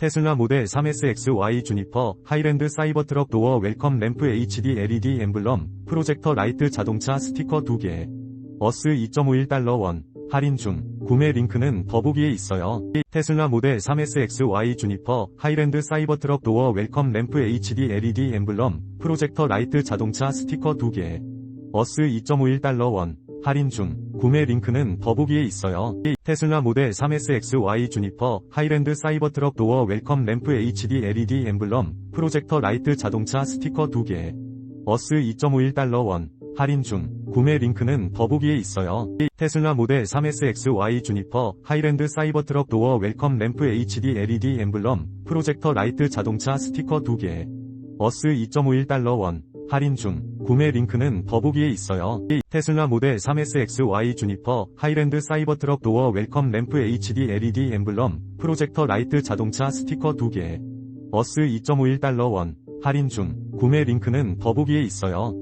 테슬라 모델 3SXY 주니퍼 하이랜드 사이버트럭 도어 웰컴 램프 HD LED 엠블럼 프로젝터 라이트 자동차 스티커 2개. 어스 2.51달러 원. 할인 중. 구매 링크는 더보기에 있어요. 테슬라 모델 3SXY 주니퍼 하이랜드 사이버트럭 도어 웰컴 램프 HD LED 엠블럼 프로젝터 라이트 자동차 스티커 2개. 어스 2.51달러 원. 할인 중 구매 링크는 더보기에 있어요. 테슬라 모델 3SXY 주니퍼 하이랜드 사이버트럭 도어 웰컴 램프 HD LED 엠블럼 프로젝터 라이트 자동차 스티커 2개. 어스 2.51달러 원. 할인 중. 구매 링크는 더보기에 있어요. 테슬라 모델 3SXY 주니퍼 하이랜드 사이버트럭 도어 웰컴 램프 HD LED 엠블럼 프로젝터 라이트 자동차 스티커 2개. 어스 2.51달러 원 할인 중 구매 링크는 더보기에 있어요. 테슬라 모델 3SXY 주니퍼 하이랜드 사이버트럭 도어 웰컴 램프 HD LED 엠블럼 프로젝터 라이트 자동차 스티커 2개 어스 2.51달러 원 할인 중 구매 링크는 더보기에 있어요.